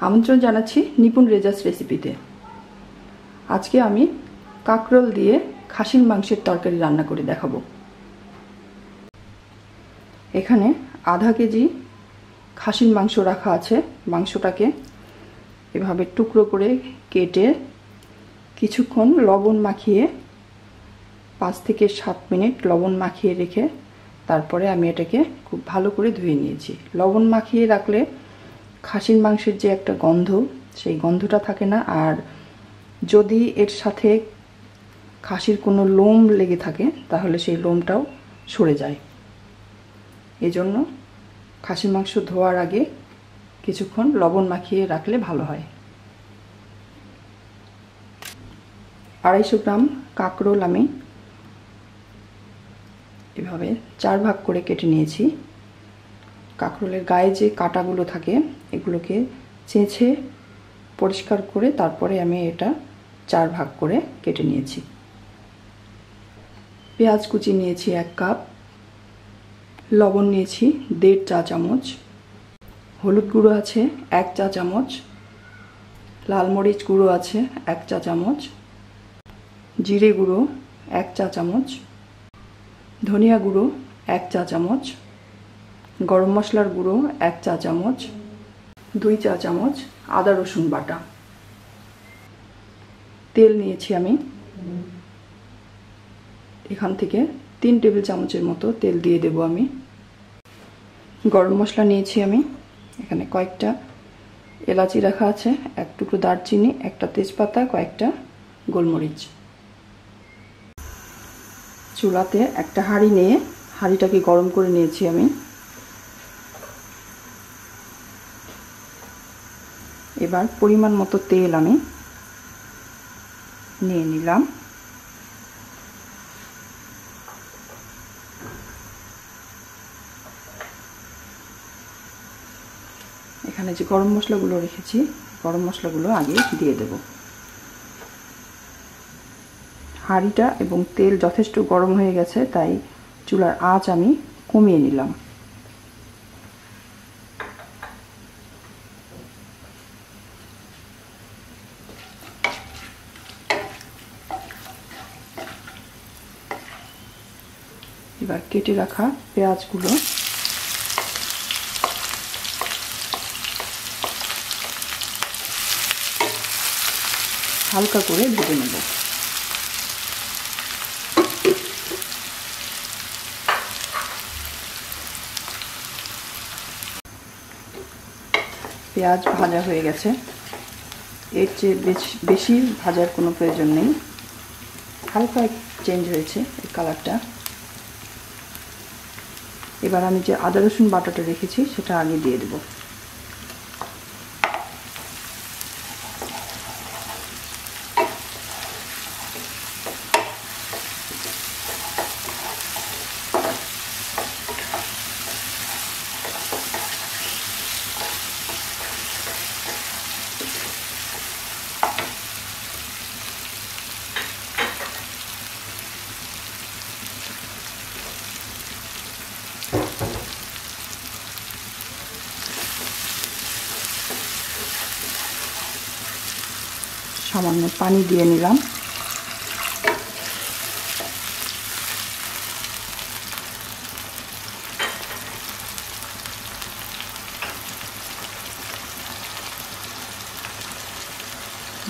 আমন্ত্রণ জানাচ্ছি নিপুণ রেজাস রেসিপিতে। আজকে আমি কাকরোল দিয়ে খাসির মাংসের তরকারি রান্না করে দেখাবো। এখানে আধা কেজি খাসির মাংস রাখা আছে। মাংসটাকে এভাবে টুকরো করে কেটে কিছুক্ষণ লবণ মাখিয়ে পাঁচ থেকে সাত মিনিট লবণ মাখিয়ে রেখে তারপরে আমি এটাকে খুব ভালো করে ধুয়ে নিয়েছি। লবণ মাখিয়ে রাখলে খাসির মাংসের যে একটা গন্ধ, সেই গন্ধটা থাকে না। আর যদি এর সাথে খাসির কোনো লোম লেগে থাকে, তাহলে সেই লোমটাও সরে যায়। এজন্য খাসির মাংস ধোয়ার আগে কিছুক্ষণ লবণ মাখিয়ে রাখলে ভালো হয়। আড়াইশো গ্রাম কাঁকরোল আমি এভাবে চার ভাগ করে কেটে নিয়েছি। কাঁকরোলের গায়ে যে কাটাগুলো থাকে এগুলোকে চেঁচে পরিষ্কার করে তারপরে আমি এটা চার ভাগ করে কেটে নিয়েছি। পেঁয়াজ কুচি নিয়েছি এক কাপ, লবণ নিয়েছি দেড় চা চামচ, হলুদ গুঁড়ো আছে এক চা চামচ, লাল মরিচ গুঁড়ো আছে এক চা চামচ, জিরে গুঁড়ো এক চা চামচ, ধনিয়া গুঁড়ো এক চা চামচ, গরম মশলার গুঁড়ো এক চা চামচ দুই চা চামচ আদা রসুন বাটা। তেল নিয়েছি আমি। এখান থেকে তিন টেবিল চামচের মতো তেল দিয়ে দেব আমি। গরম মশলা নিয়েছি আমি। এখানে কয়েকটা এলাচি রাখা আছে, এক টুকরো দারচিনি, একটা তেজপাতা, কয়েকটা গোলমরিচ। চুলাতে একটা হাঁড়ি নিয়ে হাঁড়িটাকে গরম করে নিয়েছি আমি। এবার পরিমাণ মতো তেল আমি নিয়ে নিলাম। এখানে যে গরম মশলাগুলো রেখেছি, গরম মশলাগুলো আগে দিয়ে দেব। হাঁড়িটা এবং তেল যথেষ্ট গরম হয়ে গেছে, তাই চুলার আঁচ আমি কমিয়ে নিলাম। এবার কেটে রাখা পেঁয়াজগুলো। হালকা করে ভেজে নেব। পেঁয়াজ ভাজা হয়ে গেছে। এর চেয়ে বেশি ভাজার কোনো প্রয়োজন নেই। হালকা চেঞ্জ হয়েছে এই কালারটা এবার আমি যে আদা রসুন বাটাটা রেখেছি সেটা আগে দিয়ে দেবো। সামান্য পানি দিয়ে নিলাম।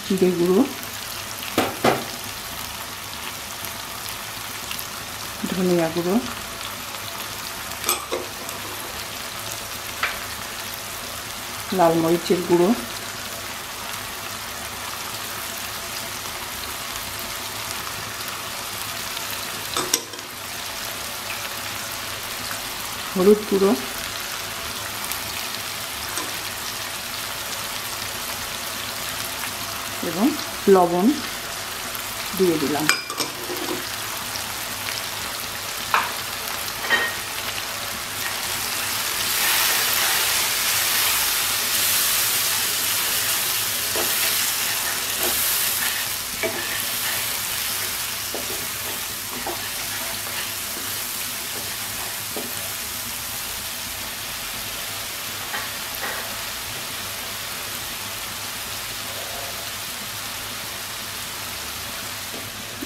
জিরে গুঁড়ো। ধনিয়া গুঁড়ো। লাল মরিচের গুঁড়ো। হলুদ গুঁড়ো। এবং লবণ দিয়ে দিলাম।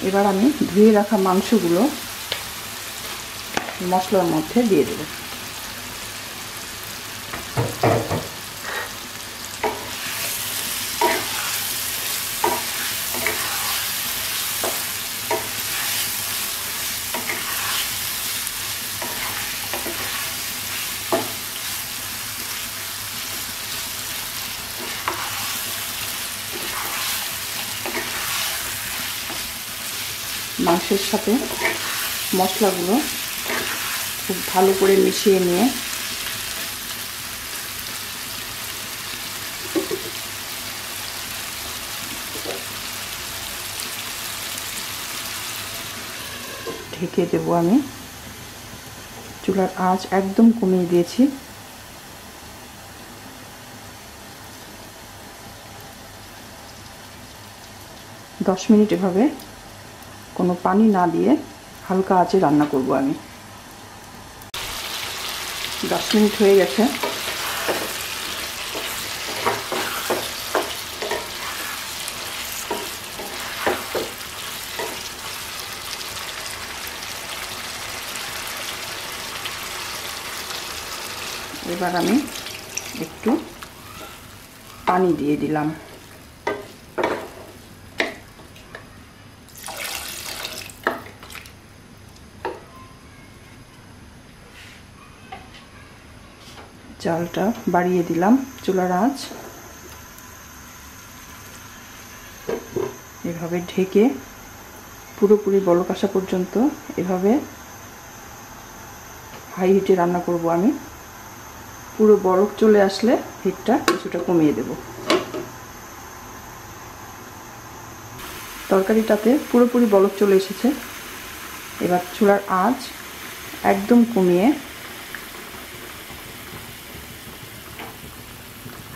এবার আমি ধুয়ে রাখা মাংসগুলো মশলার মধ্যে দিয়ে দেব। মাংসের সাথে মশলাগুলো খুব ভালো করে মিশিয়ে নিয়ে ঢেকে দেব আমি। চুলার আঁচ একদম কমিয়ে দিয়েছি। দশ মিনিট এভাবে কোনো পানি না দিয়ে হালকা আঁচে রান্না করব আমি। দশ মিনিট হয়ে গেছে। এবার আমি একটু পানি দিয়ে দিলাম। চালটা বাড়িয়ে দিলাম চুলার আঁচ। এভাবে ঢেকে পুরোপুরি বলক আসা পর্যন্ত এভাবে হাই হিটে রান্না করব আমি। পুরো বরফ চলে আসলে হিটটা কিছুটা কমিয়ে দেব। তরকারিটাতে পুরোপুরি বরফ চলে এসেছে। এবার চুলার আঁচ একদম কমিয়ে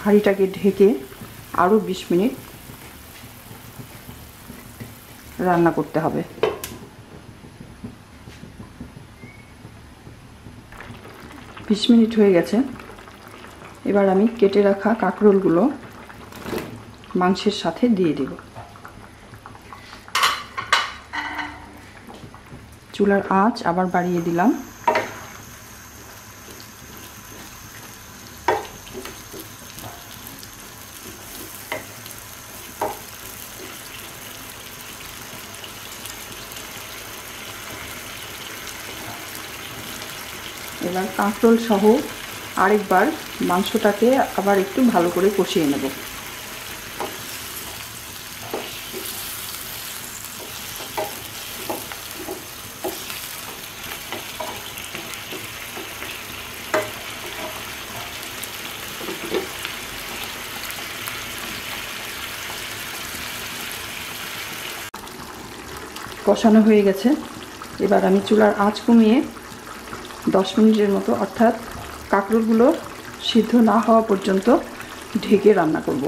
হাঁড়িটাকে ঢেকে আরও বিশ মিনিট রান্না করতে হবে। বিশ মিনিট হয়ে গেছে। এবার আমি কেটে রাখা কাঁকরোলগুলো মাংসের সাথে দিয়ে দেব। চুলার আঁচ আবার বাড়িয়ে দিলাম। এবার কাঁকরোল সহ আরেকবার মাংসটাকে আবার একটু ভালো করে কষিয়ে নেব। কষানো হয়ে গেছে। এবার আমি চুলার আঁচ কমিয়ে দশ মিনিটের মতো, অর্থাৎ কাঁকরোলগুলো সিদ্ধ না হওয়া পর্যন্ত ঢেকে রান্না করব।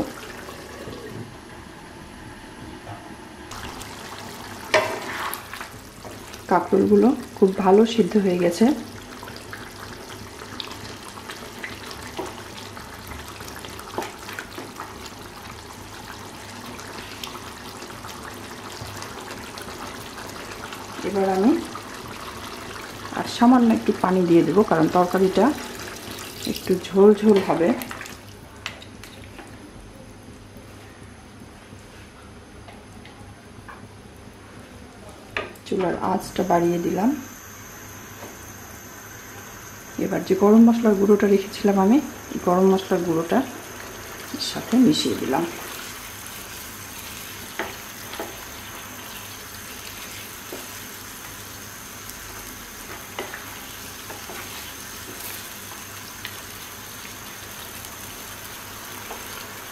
কাঁকরোলগুলো খুব ভালো সিদ্ধ হয়ে গেছে। এবার আমি আর সামান্য একটু পানি দিয়ে দেবো, কারণ তরকারিটা একটু ঝোল ঝোল হবে। চুলার আঁচটা বাড়িয়ে দিলাম। এবার যে গরম মশলার গুঁড়োটা রেখেছিলাম আমি গরম মশলার গুঁড়োটা সাথে মিশিয়ে দিলাম।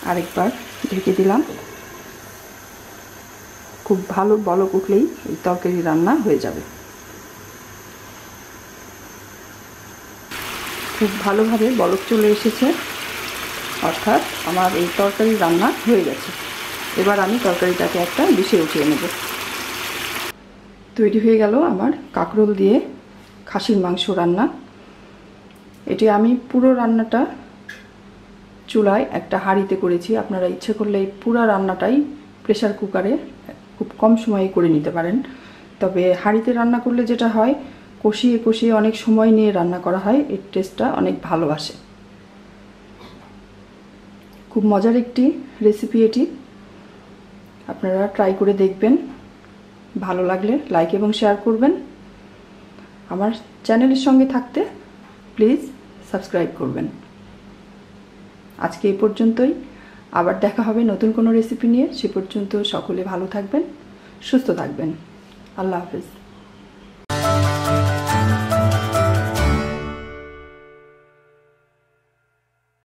আরেকবার ঢেকে দিলাম। খুব ভালো বলক উঠলেই এই তরকারি রান্না হয়ে যাবে। খুব ভালোভাবে বলক চলে এসেছে। অর্থাৎ আমার এই তরকারি রান্না হয়ে গেছে। এবার আমি তরকারিটাকে একটা ডিশে উঠিয়ে নেব। তৈরি হয়ে গেল আমার কাঁকরোল দিয়ে খাসির মাংস রান্না। এটি আমি পুরো রান্নাটা চুলায় একটা হাঁড়িতে করেছি। আপনারা ইচ্ছে করলে এই পুরো রান্নাটাই প্রেশার কুকারে খুব কম সময়ে করে নিতে পারেন। তবে হাঁড়িতে রান্না করলে যেটা হয়, কষিয়ে কষিয়ে অনেক সময় নিয়ে রান্না করা হয়, এর টেস্টটা অনেক ভালো আসে। খুব মজার একটি রেসিপি এটি। আপনারা ট্রাই করে দেখবেন। ভালো লাগলে লাইক এবং শেয়ার করবেন। আমার চ্যানেলের সঙ্গে থাকতে প্লিজ সাবস্ক্রাইব করবেন। আজকে এই পর্যন্তই। আবার দেখা হবে নতুন কোনো রেসিপি নিয়ে। সে পর্যন্ত সকলে ভালো থাকবেন, সুস্থ থাকবেন। আল্লাহ হাফেজ।